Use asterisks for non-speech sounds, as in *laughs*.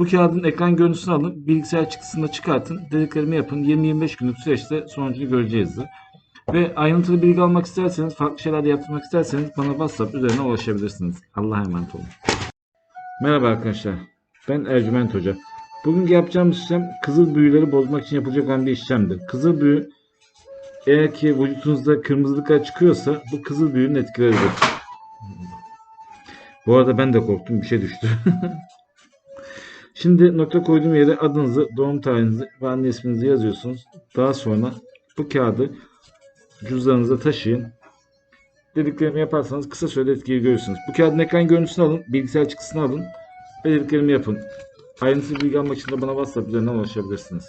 Bu kağıdın ekran görüntüsünü alın, bilgisayar çıktısını çıkartın, dediklerimi yapın. 20-25 günlük süreçte sonucunu göreceğizdir. Ve ayrıntılı bilgi almak isterseniz, farklı şeyler de yaptırmak isterseniz bana WhatsApp üzerine ulaşabilirsiniz. Allah'a emanet olun. Merhaba arkadaşlar. Ben Ercüment Hoca. Bugün yapacağımız işlem kızıl büyüleri bozmak için yapılacak olan bir işlemdir. Kızıl büyü eğer ki vücudunuzda kırmızılıklar çıkıyorsa bu kızıl büyünün etkileridir. Bu arada ben de korktum. Bir şey düştü. *laughs* Şimdi nokta koyduğum yere adınızı, doğum tarihinizi ve anne isminizi yazıyorsunuz. Daha sonra bu kağıdı cüzdanınıza taşıyın. Dediklerimi yaparsanız kısa sürede etkiyi görürsünüz. Bu kağıdın ekran görüntüsünü alın, bilgisayar çıktısını alın ve dediklerimi yapın. Ayrıntılı bilgi almak için de bana WhatsApp üzerinden ulaşabilirsiniz.